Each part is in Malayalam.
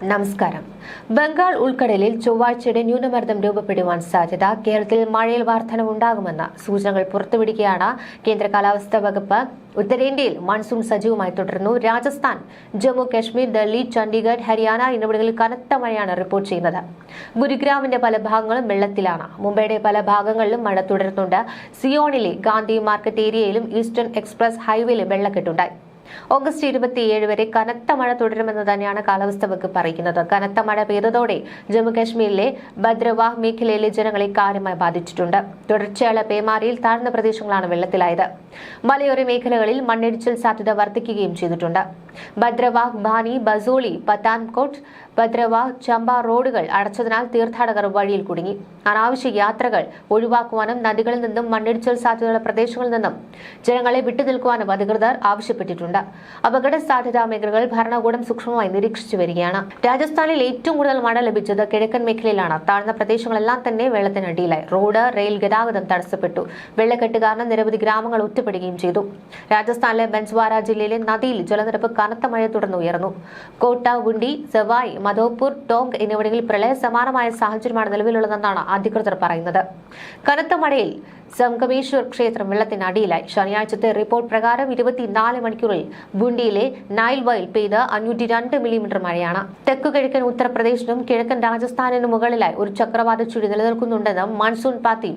നമസ്കാരം. ബംഗാൾ ഉൾക്കടലിൽ ചൊവ്വാഴ്ചയുടെ ന്യൂനമർദ്ദം രൂപപ്പെടുവാൻ സാധ്യത കേരളത്തിൽ മഴയിൽ വർധനമുണ്ടാകുമെന്ന സൂചനകൾ പുറത്തുവിടുകയാണ് കേന്ദ്ര കാലാവസ്ഥാ വകുപ്പ്. ഉത്തരേന്ത്യയിൽ മൺസൂൺ സജീവമായി തുടരുന്നു. രാജസ്ഥാൻ ജമ്മു കാശ്മീർ ഡൽഹി ചണ്ഡീഗഡ് ഹരിയാന എന്നിവിടങ്ങളിൽ കനത്ത മഴയാണ് റിപ്പോർട്ട് ചെയ്യുന്നത്. ഗുരുഗ്രാമിന്റെ പല ഭാഗങ്ങളും വെള്ളത്തിലാണ്. മുംബൈയുടെ പല ഭാഗങ്ങളിലും മഴ തുടരുന്നുണ്ട്. സിയോണിലെ ഗാന്ധി മാർക്കറ്റ് ഏരിയയിലും ഈസ്റ്റേൺ എക്സ്പ്രസ് ഹൈവേയിലും വെള്ളക്കെട്ടുണ്ടായി. ഓഗസ്റ്റ് ഇരുപത്തിയേഴ് വരെ കനത്ത മഴ തുടരുമെന്ന് തന്നെയാണ് കാലാവസ്ഥാ വകുപ്പ് അറിയിക്കുന്നത് കനത്ത മഴ പെയ്തതോടെ ജമ്മുകാശ്മീരിലെ ഭദ്രവാഹ് മേഖലയിലെ ജനങ്ങളെ കാര്യമായി ബാധിച്ചിട്ടുണ്ട്. തുടർച്ചയായ പേമാരിയിൽ താഴ്ന്ന പ്രദേശങ്ങളാണ് വെള്ളത്തിലായത്. മലയോര മേഖലകളിൽ മണ്ണിടിച്ചിൽ സാധ്യത വർദ്ധിക്കുകയും ചെയ്തിട്ടുണ്ട്. ഭദ്രവാഹ് ബാനി ബസോളി പത്താൻകോട്ട് ഭദ്രവാഹ് ചമ്പ റോഡുകൾ അടച്ചതിനാൽ തീർത്ഥാടകർ വഴിയിൽ കുടുങ്ങി. അനാവശ്യ യാത്രകൾ ഒഴിവാക്കുവാനും നദികളിൽ നിന്നും മണ്ണിടിച്ചിൽ സാധ്യതയുള്ള പ്രദേശങ്ങളിൽ നിന്നും ജനങ്ങളെ വിട്ടുനിൽക്കുവാനും അധികൃതർ ആവശ്യപ്പെട്ടിട്ടുണ്ട്. അപകട മേഖലകൾ ഭരണകൂടം സൂക്ഷ്മമായി നിരീക്ഷിച്ചു വരികയാണ്. രാജസ്ഥാനിൽ ഏറ്റവും കൂടുതൽ മഴ ലഭിച്ചത് കിഴക്കൻ മേഖലയിലാണ്. താഴ്ന്ന പ്രദേശങ്ങളെല്ലാം തന്നെ വെള്ളത്തിനടിയിലായി. റോഡ് റെയിൽ ഗതാഗതം തടസ്സപ്പെട്ടു. വെള്ളക്കെട്ട് കാരണം നിരവധി ഗ്രാമങ്ങൾ ഒറ്റപ്പെടുകയും ചെയ്തു. രാജസ്ഥാനിലെ ബൻസ്വാര ജില്ലയിലെ നദിയിൽ ജലനിരപ്പ് കനത്ത മഴയെ തുടർന്ന് ഉയർന്നു. കോട്ട ഗുണ്ടി സെവായ് മധോപൂർ ടോങ് എന്നിവിടങ്ങളിൽ പ്രളയ സമാനമായ സാഹചര്യമാണ് നിലവിലുള്ളതെന്നാണ് അധികൃതർ പറയുന്നത്. കനത്ത മഴയിൽ സംഗമേശ്വർ ക്ഷേത്രം വെള്ളത്തിനടിയിലായി ശനിയാഴ്ചത്തെ റിപ്പോർട്ട് പ്രകാരം ഇരുപത്തിനാല് മണിക്കൂറിൽ ബുണ്ടിയിലെ നൈൽവയിൽ വയൽ പെയ്ത് അഞ്ഞൂറ്റി രണ്ട് മില്ലിമീറ്റർ മഴയാണ്. തെക്കു കിഴക്കൻ ഉത്തർപ്രദേശിനും കിഴക്കൻ രാജസ്ഥാനിനും മുകളിലായി ഒരു ചക്രവാത ചുഴി നിലനിൽക്കുന്നുണ്ടെന്നും മൺസൂൺ പാത്തി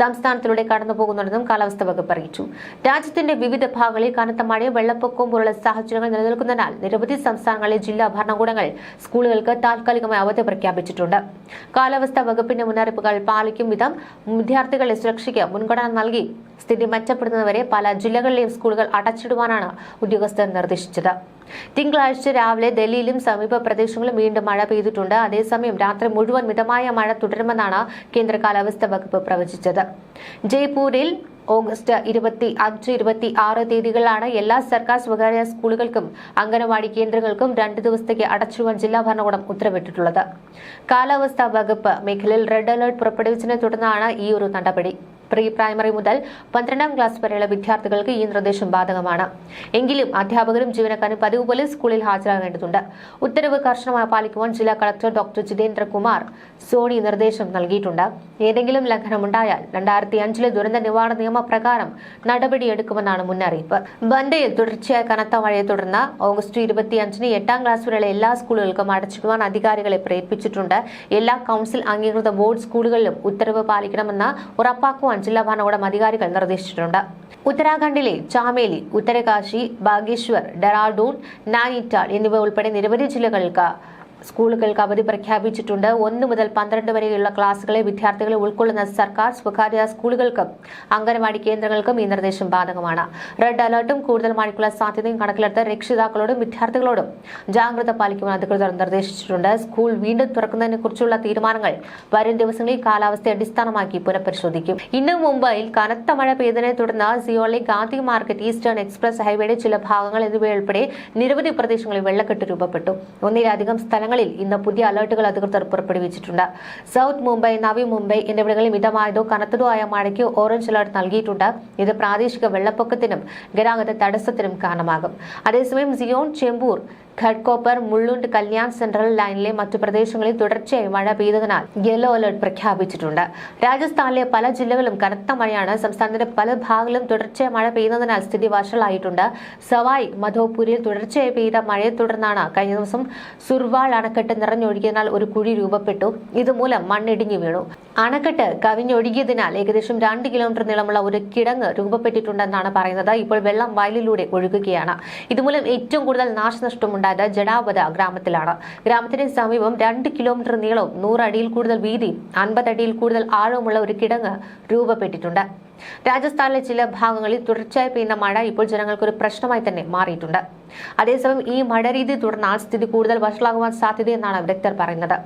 സംസ്ഥാനത്തിലൂടെ കടന്നുപോകുന്നുണ്ടെന്നും കാലാവസ്ഥാ വകുപ്പ് അറിയിച്ചു. രാജ്യത്തിന്റെ വിവിധ ഭാഗങ്ങളിൽ കനത്ത മഴയും വെള്ളപ്പൊക്കവും പോലുള്ള സാഹചര്യങ്ങൾ നിലനിൽക്കുന്നതിനാൽ നിരവധി സംസ്ഥാനങ്ങളിലെ ജില്ലാ ഭരണകൂടങ്ങൾ സ്കൂളുകൾക്ക് താൽക്കാലികമായി അവധി പ്രഖ്യാപിച്ചിട്ടുണ്ട്. കാലാവസ്ഥാ വകുപ്പിന്റെ മുന്നറിയിപ്പുകൾ പാലിക്കും വിധം വിദ്യാർത്ഥികളുടെ സുരക്ഷയ്ക്ക് മുൻഗണന നൽകി സ്ഥിതി മെച്ചപ്പെടുന്നതുവരെ പല ജില്ലകളിലെയും സ്കൂളുകൾ അടച്ചിടുവാനാണ് ഉദ്യോഗസ്ഥർ നിർദ്ദേശിച്ചത്. തിങ്കളാഴ്ച രാവിലെ ഡൽഹിയിലും സമീപ പ്രദേശങ്ങളിലും വീണ്ടും മഴ പെയ്തിട്ടുണ്ട്. അതേസമയം രാത്രി മുഴുവൻ മിതമായ മഴ തുടരുമെന്നാണ് കേന്ദ്ര കാലാവസ്ഥാ വകുപ്പ് പ്രവചിച്ചത്. ജയ്പൂരിൽ ഓഗസ്റ്റ് ഇരുപത്തി അഞ്ച് ഇരുപത്തി ആറ് തീയതികളിലാണ് എല്ലാ സർക്കാർ സ്വകാര്യ സ്കൂളുകൾക്കും അംഗനവാടി കേന്ദ്രങ്ങൾക്കും രണ്ട് ദിവസത്തേക്ക് അടച്ചിടുവാൻ ജില്ലാ ഭരണകൂടം ഉത്തരവിട്ടിട്ടുള്ളത്. കാലാവസ്ഥാ വകുപ്പ് മേഖലയിൽ റെഡ് അലർട്ട് പുറപ്പെടുവിച്ചതിനെ തുടർന്നാണ് ഈ ഒരു നടപടി. പ്രീ പ്രൈമറി മുതൽ പന്ത്രണ്ടാം ക്ലാസ് വരെയുള്ള വിദ്യാർത്ഥികൾക്ക് ഈ നിർദ്ദേശം ബാധകമാണ്. എങ്കിലും അധ്യാപകരും ജീവനക്കാരും പതിവ് പോലെ സ്കൂളിൽ ഹാജരാകേണ്ടതുണ്ട്. ഉത്തരവ് കർശനമായി പാലിക്കുവാൻ ജില്ലാ കളക്ടർ ഡോക്ടർ ജിതേന്ദ്രകുമാർ സോണി നിർദ്ദേശം നൽകിയിട്ടുണ്ട്. ഏതെങ്കിലും ലംഘനമുണ്ടായാൽ രണ്ടായിരത്തി അഞ്ചിലെ ദുരന്ത നിവാരണ നിയമപ്രകാരം നടപടിയെടുക്കുമെന്നാണ് മുന്നറിയിപ്പ്. ബന്തയിൽ തുടർച്ചയായ കനത്ത മഴയെ തുടർന്ന് ഓഗസ്റ്റ് ഇരുപത്തിയഞ്ചിന് എട്ടാം ക്ലാസ് വരെയുള്ള എല്ലാ സ്കൂളുകൾക്കും അടച്ചിടുവാൻ അധികാരികളെ പ്രേരിപ്പിച്ചിട്ടുണ്ട്. എല്ലാ കൌൺസിൽ അംഗീകൃത ബോർഡ് സ്കൂളുകളിലും ഉത്തരവ് പാലിക്കണമെന്ന് ഉറപ്പാക്കുവാൻ ജില്ലാ ഭരണകൂടം അധികാരികൾ നിർദ്ദേശിച്ചിട്ടുണ്ട്. ഉത്തരാഖണ്ഡിലെ ചാമേലി ഉത്തരകാശി ബാഗേശ്വർ ഡെറാഡൂൺ നാനിറ്റാൾ എന്നിവ ഉൾപ്പെടെ നിരവധി ജില്ലകൾക്ക് സ്കൂളുകൾക്ക് അവധി പ്രഖ്യാപിച്ചിട്ടുണ്ട്. ഒന്ന് മുതൽ പന്ത്രണ്ട് വരെയുള്ള ക്ലാസുകളെ വിദ്യാർത്ഥികളെ ഉൾക്കൊള്ളുന്ന സർക്കാർ സ്വകാര്യ സ്കൂളുകൾക്കും അംഗനവാടി കേന്ദ്രങ്ങൾക്കും ഈ നിർദ്ദേശം ബാധകമാണ്. റെഡ് അലർട്ടും കൂടുതൽ മഴയ്ക്കുള്ള സാധ്യതയും കണക്കിലെടുത്ത് രക്ഷിതാക്കളോടും വിദ്യാർത്ഥികളോടും ജാഗ്രത പാലിക്കുവാൻ അധികൃതർ നിർദ്ദേശിച്ചിട്ടുണ്ട്. സ്കൂൾ വീണ്ടും തുറക്കുന്നതിനെ കുറിച്ചുള്ള തീരുമാനങ്ങൾ വരും ദിവസങ്ങളിൽ കാലാവസ്ഥയെ അടിസ്ഥാനമാക്കി പുനഃപരിശോധിക്കും. ഇന്ന് മുംബൈയിൽ കനത്ത മഴ പെയ്തതിനെ തുടർന്ന് സിയോളി ഗാന്ധി മാർക്കറ്റ് ഈസ്റ്റേൺ എക്സ്പ്രസ് ഹൈവേയുടെ ചില ഭാഗങ്ങൾ എന്നിവയുൾപ്പെടെ നിരവധി പ്രദേശങ്ങളിൽ വെള്ളക്കെട്ട് രൂപപ്പെട്ടു. ഒന്നിലധികം സ്ഥലങ്ങളിൽ ഇന്ന് പുതിയ അലർട്ടുകൾ അധികൃതർ പുറപ്പെടുവിച്ചിട്ടുണ്ട്. സൗത്ത് മുംബൈ നവി മുംബൈ എന്നിവിടങ്ങളിൽ മിതമായതോ കനത്തതോ ആയ മഴയ്ക്ക് ഓറഞ്ച് അലർട്ട് നൽകിയിട്ടുണ്ട്. ഇത് പ്രാദേശിക വെള്ളപ്പൊക്കത്തിനും ഗതാഗത തടസ്സത്തിനും കാരണമാകും. അതേസമയം സിയോൺ ചെമ്പൂർ ഖഡ്കോപ്പർ മുള്ളുണ്ട് കല്യാൺ സെൻട്രൽ ലൈനിലെ മറ്റു പ്രദേശങ്ങളിൽ തുടർച്ചയായി മഴ പെയ്തതിനാൽ യെല്ലോ അലർട്ട് പ്രഖ്യാപിച്ചിട്ടുണ്ട്. രാജസ്ഥാനിലെ പല ജില്ലകളും കനത്ത മഴയാണ്. സംസ്ഥാനത്തിന്റെ പല ഭാഗങ്ങളിലും തുടർച്ചയായി മഴ പെയ്യുന്നതിനാൽ സ്ഥിതി വഷളായിട്ടുണ്ട്. സവായ് മധോപൂരിൽ തുടർച്ചയായി പെയ്ത മഴയെ തുടർന്നാണ് കഴിഞ്ഞ ദിവസം സുർവാൾ അണക്കെട്ട് നിറഞ്ഞൊഴുകിയതിനാൽ ഒരു കുഴി രൂപപ്പെട്ടു. ഇതുമൂലം മണ്ണിടിഞ്ഞു വീണു. അണക്കെട്ട് കവിഞ്ഞൊഴുകിയതിനാൽ ഏകദേശം രണ്ട് കിലോമീറ്റർ നീളമുള്ള ഒരു കിടങ്ങ് രൂപപ്പെട്ടിട്ടുണ്ടെന്നാണ് പറയുന്നത്. ഇപ്പോൾ വെള്ളം വയലിലൂടെ ഒഴുകുകയാണ്. ഇതുമൂലം ഏറ്റവും കൂടുതൽ നാശനഷ്ടമുണ്ടായത് ജനാവത ഗ്രാമത്തിലാണ്. ഗ്രാമത്തിന് സമീപം രണ്ട് കിലോമീറ്റർ നീളവും നൂറടിയിൽ കൂടുതൽ വീതി അൻപതടിയിൽ കൂടുതൽ ആഴവുമുള്ള ഒരു കിടങ്ങ് രൂപപ്പെട്ടിട്ടുണ്ട്. രാജസ്ഥാനിലെ ചില ഭാഗങ്ങളിൽ തുടർച്ചയായി പെയ്യുന്ന മഴ ഇപ്പോൾ ജനങ്ങൾക്ക് ഒരു പ്രശ്നമായി തന്നെ മാറിയിട്ടുണ്ട്. അതേസമയം ഈ മഴ രീതി തുടർന്നാൽ സ്ഥിതി കൂടുതൽ വഷളാകുവാൻ സാധ്യതയെന്നാണ് വിദഗ്ധർ പറയുന്നത്.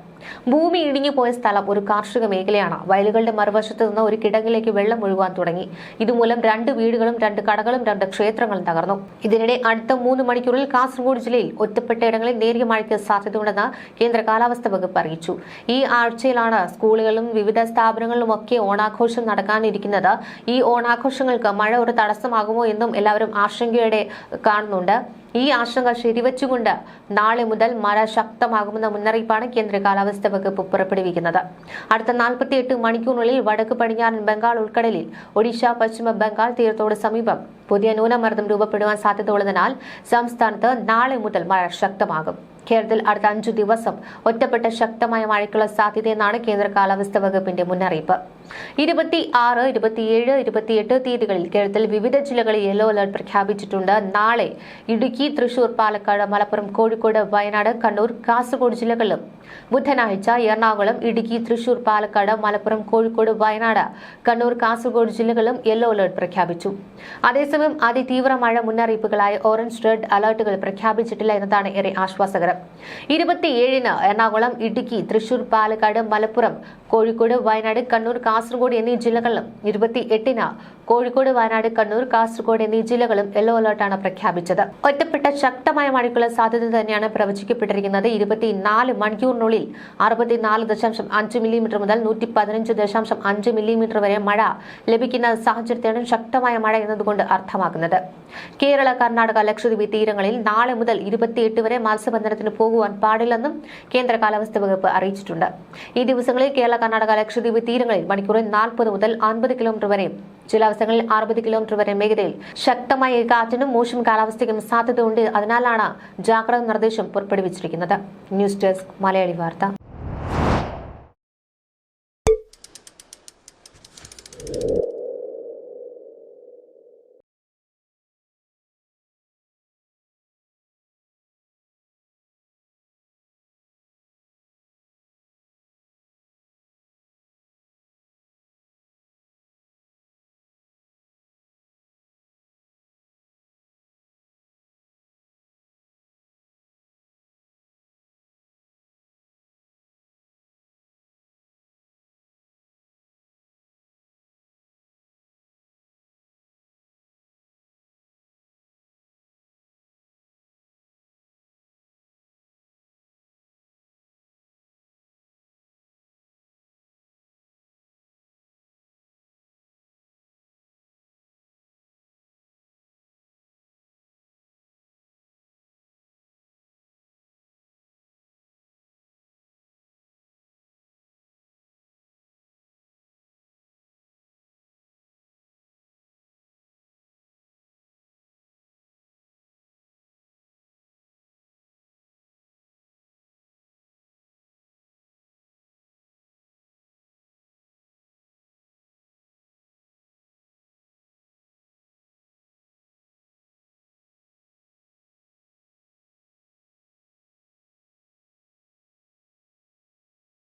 ഭൂമി ഇടിഞ്ഞു പോയ സ്ഥലം ഒരു കാർഷിക മേഖലയാണ്. വയലുകളുടെ മറുവശത്ത് നിന്ന് ഒരു കിടങ്ങിലേക്ക് വെള്ളം ഒഴുകാൻ തുടങ്ങി. ഇതുമൂലം രണ്ട് വീടുകളും രണ്ട് കടകളും രണ്ട് ക്ഷേത്രങ്ങളും തകർന്നു. ഇതിനിടെ അടുത്ത മൂന്ന് മണിക്കൂറിൽ കാസർഗോഡ് ജില്ലയിൽ ഒറ്റപ്പെട്ടയിടങ്ങളിൽ നേരിയ മഴയ്ക്ക് സാധ്യതയുണ്ടെന്ന് കേന്ദ്ര കാലാവസ്ഥാ വകുപ്പ് അറിയിച്ചു. ഈ ആഴ്ചയിലാണ് സ്കൂളുകളും വിവിധ സ്ഥാപനങ്ങളിലുമൊക്കെ ഓണാഘോഷം നടക്കാനിരിക്കുന്നത്. ഈ ഓണാഘോഷങ്ങൾക്ക് മഴ ഒരു തടസ്സമാകുമോ എന്നും എല്ലാവരും ആശങ്കയോടെ കാണുന്നുണ്ട്. ഈ ആശങ്ക ശരിവച്ചുകൊണ്ട് നാളെ മുതൽ മഴ ശക്തമാകുമെന്ന മുന്നറിയിപ്പാണ് കേന്ദ്ര കാലാവസ്ഥാ വകുപ്പ് പുറപ്പെടുവിക്കുന്നത്. അടുത്ത നാൽപ്പത്തിയെട്ട് മണിക്കൂറിനുള്ളിൽ വടക്ക് പടിഞ്ഞാറൻ ബംഗാൾ ഉൾക്കടലിൽ ഒഡീഷ പശ്ചിമ ബംഗാൾ തീരത്തോട് സമീപം പുതിയ ന്യൂനമർദ്ദം രൂപപ്പെടുവാൻ സാധ്യതയുള്ളതിനാൽ സംസ്ഥാനത്ത് നാളെ മുതൽ മഴ ശക്തമാകും. കേരളത്തിൽ അടുത്ത അഞ്ചു ദിവസം ഒറ്റപ്പെട്ട ശക്തമായ മഴയ്ക്കുള്ള സാധ്യതയെന്നാണ് കേന്ദ്ര കാലാവസ്ഥാ വകുപ്പിന്റെ മുന്നറിയിപ്പ്. ഇരുപത്തി ആറ് ഇരുപത്തിയേഴ് ഇരുപത്തിയെട്ട് തീയതികളിൽ കേരളത്തിൽ വിവിധ ജില്ലകളിൽ യെല്ലോ അലർട്ട് പ്രഖ്യാപിച്ചിട്ടുണ്ട്. നാളെ ഇടുക്കി തൃശൂർ പാലക്കാട് മലപ്പുറം കോഴിക്കോട് വയനാട് കണ്ണൂർ കാസർഗോഡ് ജില്ലകളിലും ബുധനാഴ്ച എറണാകുളം ഇടുക്കി തൃശൂർ പാലക്കാട് മലപ്പുറം കോഴിക്കോട് വയനാട് കണ്ണൂർ കാസർഗോഡ് ജില്ലകളിലും യെല്ലോ അലർട്ട് പ്രഖ്യാപിച്ചു. അതേസമയം അതിതീവ്ര മഴ മുന്നറിയിപ്പുകളായ ഓറഞ്ച് റെഡ് അലർട്ടുകൾ പ്രഖ്യാപിച്ചിട്ടില്ല എന്നതാണ് ഏറെ ആശ്വാസകരം. ഇരുപത്തിയേഴിന് എറണാകുളം ഇടുക്കി തൃശൂർ പാലക്കാട് മലപ്പുറം കോഴിക്കോട് വയനാട് കണ്ണൂർ കാസർഗോഡ് എന്നീ ജില്ലകളിലും ഇരുപത്തി എട്ടിന് കോഴിക്കോട് വയനാട് കണ്ണൂർ കാസർഗോഡ് എന്നീ ജില്ലകളും യെല്ലോ അലർട്ടാണ് പ്രഖ്യാപിച്ചത്. ഒറ്റപ്പെട്ട ശക്തമായ മഴയ്ക്കുള്ള സാധ്യത തന്നെയാണ് പ്രവചിക്കപ്പെട്ടിരിക്കുന്നത്. ഇരുപത്തിനാല് മണിക്കൂറിനുള്ളിൽ അറുപത്തിനാല് ദശാംശം അഞ്ച് മില്ലിമീറ്റർ മുതൽ നൂറ്റി പതിനഞ്ച് ദശാംശം അഞ്ച് മില്ലിമീറ്റർ വരെ മഴ ലഭിക്കുന്ന സാഹചര്യത്തെയാണ് ശക്തമായ മഴ എന്നതുകൊണ്ട് അർത്ഥമാക്കുന്നത്. കേരള കർണാടക ലക്ഷദ്വീപ് തീരങ്ങളിൽ നാളെ മുതൽ ഇരുപത്തിയെട്ട് വരെ മത്സ്യബന്ധനത്തിന് പോകുവാൻ പാടില്ലെന്നും കേന്ദ്ര കാലാവസ്ഥാ വകുപ്പ് അറിയിച്ചിട്ടുണ്ട്. ഈ ദിവസങ്ങളിൽ കേരള കർണാടക ലക്ഷദ്വീപ് തീരങ്ങളിൽ മണിക്കൂറിൽ നാൽപ്പത് മുതൽ അൻപത് കിലോമീറ്റർ വരെയും ചില അവസരങ്ങളിൽ അറുപത് കിലോമീറ്റർ വരെ മേഖലയിൽ ശക്തമായ കാറ്റിനും മോശം കാലാവസ്ഥയ്ക്കും സാധ്യതയുണ്ട്. അതിനാലാണ് ജാഗ്രതാ നിർദ്ദേശം പുറപ്പെടുവിച്ചിരിക്കുന്നത്. ന്യൂസ് ഡെസ്ക് മലയാളി വാർത്ത.